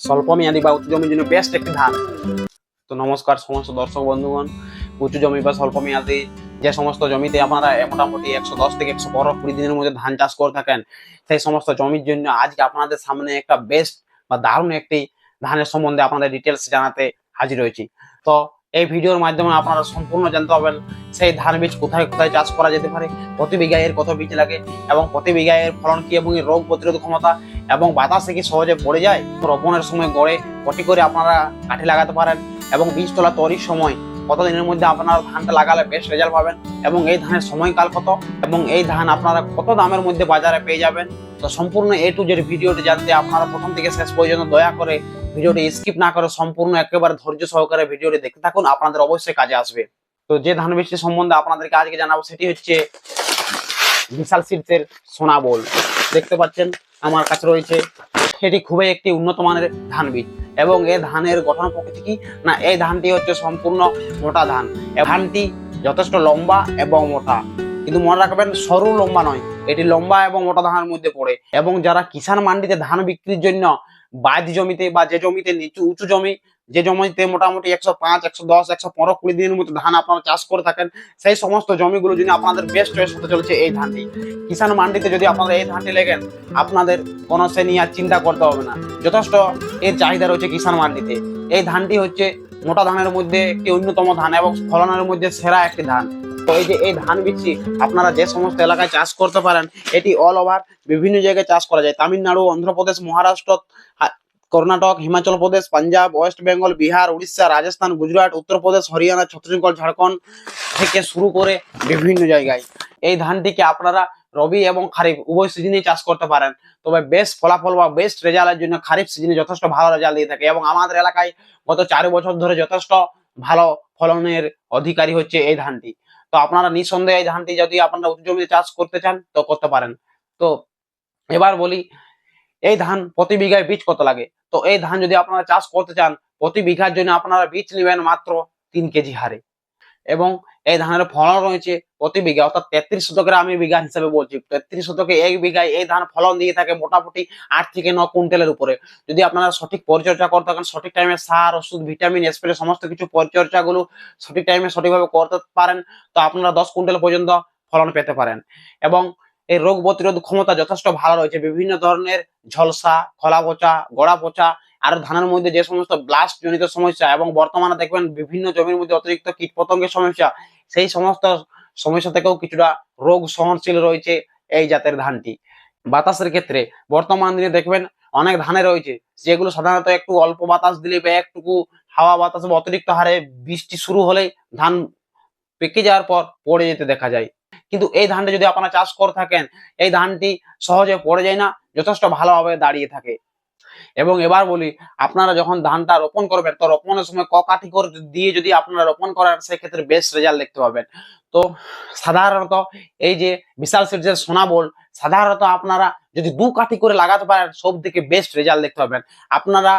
স্বল্প মেয়াদি বা উচ্চ জমির জন্য বেস্ট একটি ধান। তো নমস্কার সমস্ত দর্শক বন্ধুগণ, উচ্চ জমি বা স্বল্প মেয়াদি যে সমস্ত জমিতে আপনারা মোটামুটি একশো দশ থেকে একশো বারো কুড়ি দিনের মধ্যে ধান চাষ করে থাকেন, সেই সমস্ত জমির জন্য আজকে আপনাদের সামনে একটা বেস্ট বা দারুণ একটি ধানের সম্বন্ধে আপনাদের ডিটেলস জানাতে হাজির হয়েছি। তো এই ভিডিওর মাধ্যমে আপনারা সম্পূর্ণ জানতে পারবেন সেই ধান বীজ কোথায় কোথায় চাষ করা যেতে পারে, প্রতি বিঘায় এর কত বীজ লাগে এবং প্রতি বিঘায় এর ফলন কী এবং রোগ প্রতিরোধ ক্ষমতা এবং বাতাসে কি সহজে পড়ে যায়? রোপণের সময় গড়ে কটি করে আপনারা কাঠি লাগাতে পারেন এবং বীজ তোলা তৈরির সময় কত দিনের মধ্যে আপনারা ধানটা লাগালে বেস্ট রেজাল্ট পাবেন এবং এই ধানের সময়কাল কত এবং এই ধান আপনারা কত দামের মধ্যে বাজারে পেয়ে যাবেন? তো সম্পূর্ণ এ টু জেড ভিডিওটি জানতে আপনারা প্রথম থেকে শেষ পর্যন্ত দয়া করে ভিডিওটি স্কিপ না করে সম্পূর্ণ একেবারে ধৈর্য সহকারে ভিডিওটি দেখতে থাকুন, আপনাদের অবশ্যই কাজে আসবে। তো যে ধান বীজটি সম্বন্ধে আপনাদেরকে আজকে জানাব সেটি হচ্ছে বিশাল সিডসের সোনা বল। দেখতে পাচ্ছেন, আমার কাছে রয়েছে। সেটি খুবই একটি উন্নত মানের ধান বীজ। এবং এ ধানের গঠন প্রকৃতি কি? না, এই ধানটি হচ্ছে সম্পূর্ণ মোটা ধান। ধানটি যথেষ্ট লম্বা এবং মোটা। কিন্তু মনে রাখবেন, সরু লম্বা নয়। এটি লম্বা এবং মোটা ধানের মধ্যে পড়ে। এবং যারা কিষান মান্ডিতে ধান বিক্রির জন্য বাদ জমিতে বা যে জমিতে নিচু, উঁচু জমি যে জমিতে মোটামুটি একশো পাঁচ, একশো দশ, একশো পনেরো, কুড়ি দিনের মতো ধান আপনারা চাষ করে থাকেন, সেই সমস্ত জমিগুলো যদি আপনাদের বেস্ট চয়েস হতে চলেছে এই ধানটি। কিষান মান্ডিতে যদি আপনারা এই ধানটি লেগেন, আপনাদের কোনো সে নিয়ে আর চিন্তা করতে হবে না। যথেষ্ট এর চাহিদা রয়েছে কিষান মান্ডিতে। এই ধানটি হচ্ছে মোটা ধানের মধ্যে একটি অন্যতম ধান এবং ফলনের মধ্যে সেরা একটি ধান। তো এই যে এই ধান বীজটি আপনারা যে সমস্ত এলাকায় চাষ করতে পারেন, এটি অল ওভার বিভিন্ন জায়গায় চাষ করা যায়। তামিলনাড়ু, অন্ধ্রপ্রদেশ, মহারাষ্ট্র কর্ণাটক, হিমাচল প্রদেশ, পাঞ্জাব, ওয়েস্ট বেঙ্গল, বিহার, উড়িষ্যা, রাজস্থান, গুজরাট উত্তরপ্রদেশ হরিয়ানা, ছত্তিশগড়, ঝাড়খণ্ড থেকে শুরু করে বিভিন্ন জায়গায়। এই ধানটিকে আপনারা রবি এবং খারিফ উভয় সিজনেই চাষ করতে পারেন। তবে বেস্ট ফলাফল বা বেস্ট রেজাল্টের জন্য খারিফ সিজনে যথেষ্ট ভালো রেজাল্ট দিয়ে থাকে এবং আমাদের এলাকায় গত চার বছর ধরে যথেষ্ট ভালো ফলনের অধিকারী হচ্ছে এই ধানটি। তো আপনারা নিঃসন্দেহে এই ধানটি যদি আপনারা উচ্চ জমিতে চাষ করতে চান, তো করতে পারেন। তো এবার বলি এই ধান প্রতি বিঘায় বীজ কত লাগে? তো এই ধান যদি আপনারা চাষ করতে চান, প্রতি বিঘার জন্য আপনারা বীজ নেবেন মাত্র তিন কেজি হারে। এবং এই ধানের ফলন রয়েছে প্রতি বিঘা অর্থাৎ তেত্রিশ শতকের আমি বিঘা হিসাবে বলছি। তেত্রিশ শতকে এক বিঘায় এই ধান ফলন দিয়ে থাকে মোটামুটি আট থেকে ন কুইন্টালের উপরে। যদি আপনারা সঠিক পরিচর্যা করতে থাকেন সঠিক টাইমে সার, ওষুধ ভিটামিন স্প্রে সমস্ত কিছু পরিচর্যা গুলো সঠিক টাইমে সঠিকভাবে করতে পারেন, তো আপনারা দশ কুইন্টাল পর্যন্ত ফলন পেতে পারেন। এবং এই রোগ প্রতিরোধ ক্ষমতা যথেষ্ট ভালো রয়েছে। বিভিন্ন ধরনের ঝলসা, খোলা পচা, গোড়া পচা, আর ধানের মধ্যে যে সমস্ত ব্লাস্ট জনিত সমস্যা এবং বর্তমানে দেখবেন বিভিন্ন জমির মধ্যে অতিরিক্ত কীট পতঙ্গের সমস্যা, সেই সমস্ত সমস্যা থেকেও কিছুটা রোগ সহনশীল রয়েছে এই জাতের ধানটি। বাতাসের ক্ষেত্রে বর্তমান দিনে দেখবেন অনেক ধানে রয়েছে, যেগুলো সাধারণত একটু অল্প বাতাস দিলে বা একটুকু হাওয়া বাতাস অতিরিক্ত হারে বৃষ্টি শুরু হলেই ধান পেকে যাওয়ার পর পড়ে যেতে দেখা যায়। কিন্তু এই ধানটা যদি আপনারা চাষ করে থাকেন, এই ধানটি সহজে পড়ে যায় না, যথেষ্ট ভালোভাবে দাঁড়িয়ে থাকে। এবং এবার বলি, আপনারা যখন ধানটা রোপণ করবেন, তো রোপণের সময় ক কাঠি করে দিয়ে যদি আপনারা রোপণ করেন, সেক্ষেত্রে বেস্ট রেজাল্ট দেখতে পাবেন। তো সাধারণত এই যে বিশাল সিরিজের সোনা বল, সাধারণত আপনারা যদি দু কাঠি করে লাগাতে পারেন, সব থেকে বেস্ট রেজাল্ট দেখতে পাবেন। আপনারা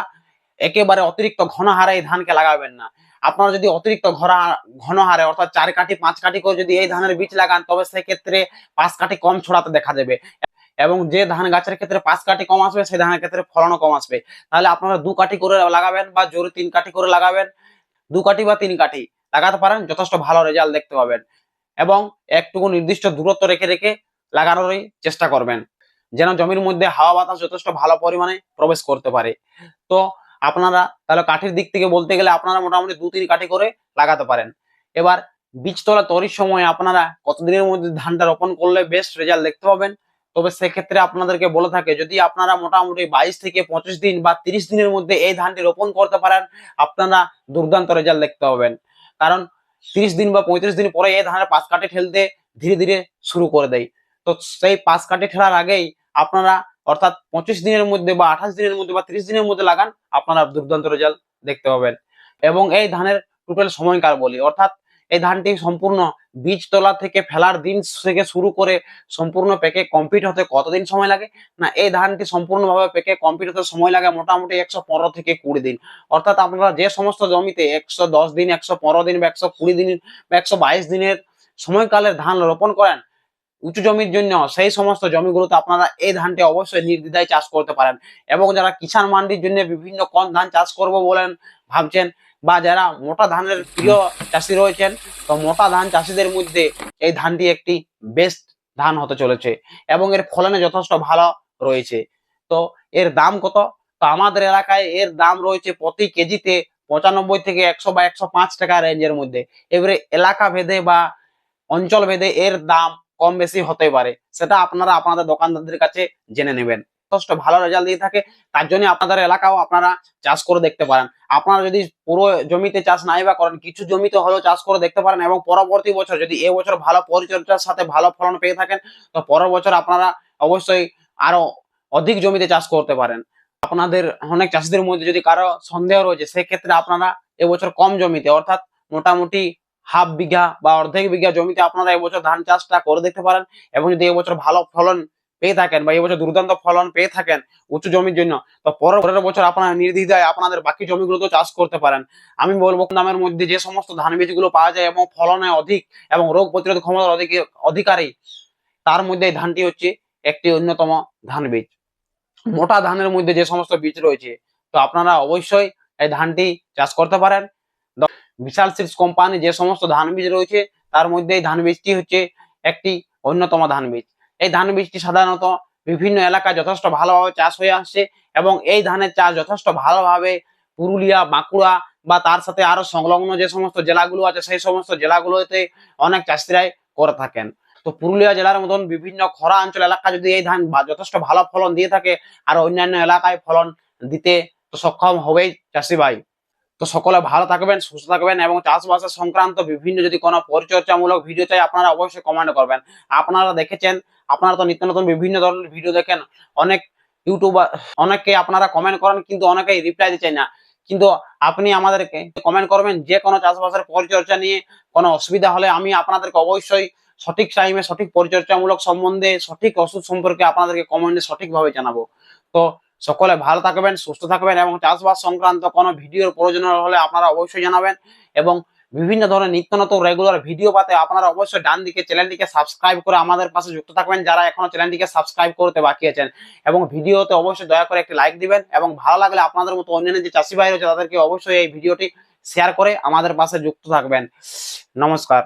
একেবারে অতিরিক্ত ঘন হারে এই ধানকে লাগাবেন না। আপনারা যদি অতিরিক্ত ঘরা ঘন হারে, অর্থাৎ চার কাঠি, পাঁচ কাঠি করে যদি এই ধানের বীজ লাগান, তবে সেক্ষেত্রে পাঁচ কাঠি কম ছড়াতে দেখা দেবে। এবং যে ধান গাছের ক্ষেত্রে পাঁচ কাঠি কম আসবে, সেই ধানের ক্ষেত্রে ফলনও কম আসবে। তাহলে আপনারা দু কাঠি করে লাগাবেন বা জোরে তিন কাঠি করে লাগাবেন। দু কাঠি বা তিন কাঠি লাগাতে পারেন, যথেষ্ট ভালো রেজাল্ট দেখতে পাবেন। এবং একটুকু নির্দিষ্ট দূরত্ব রেখে রেখে লাগানোরই চেষ্টা করবেন। যেন জমির মধ্যে হাওয়া বাতাস যথেষ্ট ভালো পরিমাণে প্রবেশ করতে পারে। তো আপনারা তাহলে কাঠের দিক থেকে বলতে গেলে আপনারা মোটামুটি দু তিন কাঠি করে লাগাতে পারেন। এবার বীজতলা তৈরির সময় আপনারা কতদিনের মধ্যে ধানটা রোপণ করলে বেস্ট রেজাল্ট দেখতে পাবেন? তবে সেক্ষেত্রে আপনাদেরকে বলে থাকে, যদি আপনারা মোটামুটি বাইশ থেকে পঁচিশ দিন বা তিরিশ দিনের মধ্যে এই ধানটি রোপণ করতে পারেন, আপনারা দুর্দান্ত রেজাল্ট দেখতে পাবেন। কারণ তিরিশ দিন বা পঁয়ত্রিশ দিন পরে এই ধানের পাঁচ কাঠি ঠেলতে ধীরে ধীরে শুরু করে দেয়। তো সেই পাঁচ কাঠি ঠেলার আগেই আপনারা অর্থাৎ পঁচিশ দিনের মধ্যে বা আঠাশ দিনের মধ্যে বা তিরিশ দিনের মধ্যে লাগান, আপনারা দুর্দান্ত রেজাল্ট দেখতে পাবেন। এবং এই ধানের টোটাল সময়কাল বলি, অর্থাৎ এই ধানটি সম্পূর্ণ বীজ তোলা থেকে ফেলার দিন থেকে শুরু করে সম্পূর্ণ পেকে কমপ্লিট হতে কতদিন সময় লাগে? না, এই ধানটি সম্পূর্ণভাবে পেকে কমপ্লিট হতে সময় লাগে মোটামুটি একশো পনেরো থেকে কুড়ি দিন। অর্থাৎ আপনারা যে সমস্ত জমিতে একশো দশ দিন, একশো পনেরো দিন বা একশো কুড়ি দিন বা একশো বাইশ দিনের সময়কালের ধান রোপণ করেন উঁচু জমির জন্য সেই সমস্ত জমিগুলোতে আপনারা এই ধানটি অবশ্যই নির্দ্বিধায় চাষ করতে পারেন। এবং যারা কিষাণ মান্ডির জন্য বিভিন্ন কম ধান চাষ করব বলেন, ভাবছেন বা যারা মোটা ধানের প্রিয় চাষি রয়েছেন, তো মোটা ধান চাষিদের মধ্যে এই ধানটি একটি বেস্ট ধান হতে চলেছে এবং এর ফলনে যথেষ্ট ভালো রয়েছে। তো এর দাম কত? তো আমাদের এলাকায় এর দাম রয়েছে প্রতি কেজিতে পঁচানব্বই থেকে একশো বা একশো পাঁচ টাকা রেঞ্জের মধ্যে। এবারে এলাকা ভেদে বা অঞ্চল ভেদে এর দাম কম বেশি হতে পারে। সেটা আপনারা আপনাদের দোকানদারদের কাছে জেনে নেবেন। যথেষ্ট ভালো রেজাল্ট দিয়ে থাকে, তার জন্য আপনাদের এলাকাও আপনারা চাষ করে দেখতে পারেন। আপনারা যদি পুরো জমিতে চাষ নাই বা করেন, কিছু জমিতে হলেও চাষ করে দেখতে পারেন এবং পরবর্তী বছর যদি এ বছর ভালো পরিচর্যার সাথে ভালো ফলন পেয়ে থাকেন, তো পরের বছর আপনারা অবশ্যই আরও অধিক জমিতে চাষ করতে পারেন। আপনাদের অনেক চাষিদের মধ্যে যদি কারও সন্দেহ রয়েছে, সেক্ষেত্রে আপনারা এবছর কম জমিতে, অর্থাৎ মোটামুটি হাফ বিঘা বা অর্ধেক বিঘা জমিতে আপনারা এবছর ধান চাষটা করে দেখতে পারেন এবং যদি এবছর ভালো ফলন পেয়ে থাকেন বা এবছর দুর্দান্ত ফলন পেয়ে থাকেন উচ্চ জমির জন্য, তো পরের বছর আপনারা নির্দ্বিধায় আপনাদের বাকি জমিগুলোতে চাষ করতে পারেন। আমি বলব দামের মধ্যে যে সমস্ত ধান বীজগুলো পাওয়া যায় এবং ফলনে অধিক এবং রোগ প্রতিরোধ ক্ষমতার অধিক অধিকারী, তার মধ্যে এই ধানটি হচ্ছে একটি অন্যতম ধান বীজ। মোটা ধানের মধ্যে যে সমস্ত বীজ রয়েছে, তো আপনারা অবশ্যই এই ধানটি চাষ করতে পারেন। বিশাল সিডস কোম্পানি যে সমস্ত ধান বীজ রয়েছে, তার মধ্যে এই ধান বীজটি হচ্ছে একটি অন্যতম ধান বীজ এই ধান বীজটি সাধারণত বিভিন্ন এলাকায় যথেষ্ট ভালোভাবে চাষ হয়ে আসছে এবং এই ধানের চাষ যথেষ্ট ভালোভাবে পুরুলিয়া, বাঁকুড়া বা তার সাথে আরও সংলগ্ন যে সমস্ত জেলাগুলো আছে, সেই সমস্ত জেলাগুলোতে অনেক চাষিরাই করে থাকেন। তো পুরুলিয়া জেলার মতন বিভিন্ন খরা অঞ্চল এলাকা যদি এই ধান যথেষ্ট ভালো ফলন দিয়ে থাকে, আর অন্যান্য এলাকায় ফলন দিতে তো সক্ষম হবেই চাষি ভাই। তো সকলে ভালো থাকবেন, সুস্থ থাকবেন এবং চাষবাসের সংক্রান্ত বিভিন্ন যদি কোনো পরিচর্যামূলক ভিডিও চাই, আপনারা অবশ্যই কমেন্ট করবেন। আপনারা দেখেছেন, আপনারা তো নিত্য নতুন বিভিন্ন ধরনের ভিডিও দেখেন। অনেক ইউটিউবার অনেককে আপনারা কমেন্ট করেন, কিন্তু অনেকেই রিপ্লাই দিচ্ছেন না। কিন্তু আপনি আমাদেরকে কমেন্ট করবেন, যে কোনো চাষবাসের পরিচর্যা নিয়ে কোনো অসুবিধা হলে আমি আপনাদেরকে অবশ্যই সঠিক টাইমে সঠিক পরিচর্যামূলক সম্বন্ধে, সঠিক ওষুধ সম্পর্কে আপনাদেরকে কমেন্টে সঠিকভাবে জানাব। তো সকলে ভালো থাকবেন, সুস্থ থাকবেন এবং চাষবাস সংক্রান্ত কোনো ভিডিওর প্রয়োজন হলে আপনারা অবশ্যই জানাবেন এবং বিভিন্ন ধরনের নিত্য নতুন রেগুলার ভিডিও পাতে আপনারা অবশ্যই ডান দিকে চ্যানেলটিকে সাবস্ক্রাইব করে আমাদের পাশে যুক্ত থাকবেন, যারা এখনও চ্যানেলটিকে সাবস্ক্রাইব করতে বাকি আছেন। এবং ভিডিওতে অবশ্যই দয়া করে একটি লাইক দিবেন এবং ভালো লাগলে আপনাদের মতো অন্যান্য যে চাষি ভাই রয়েছে তাদেরকে অবশ্যই এই ভিডিওটি শেয়ার করে আমাদের পাশে যুক্ত থাকবেন। নমস্কার।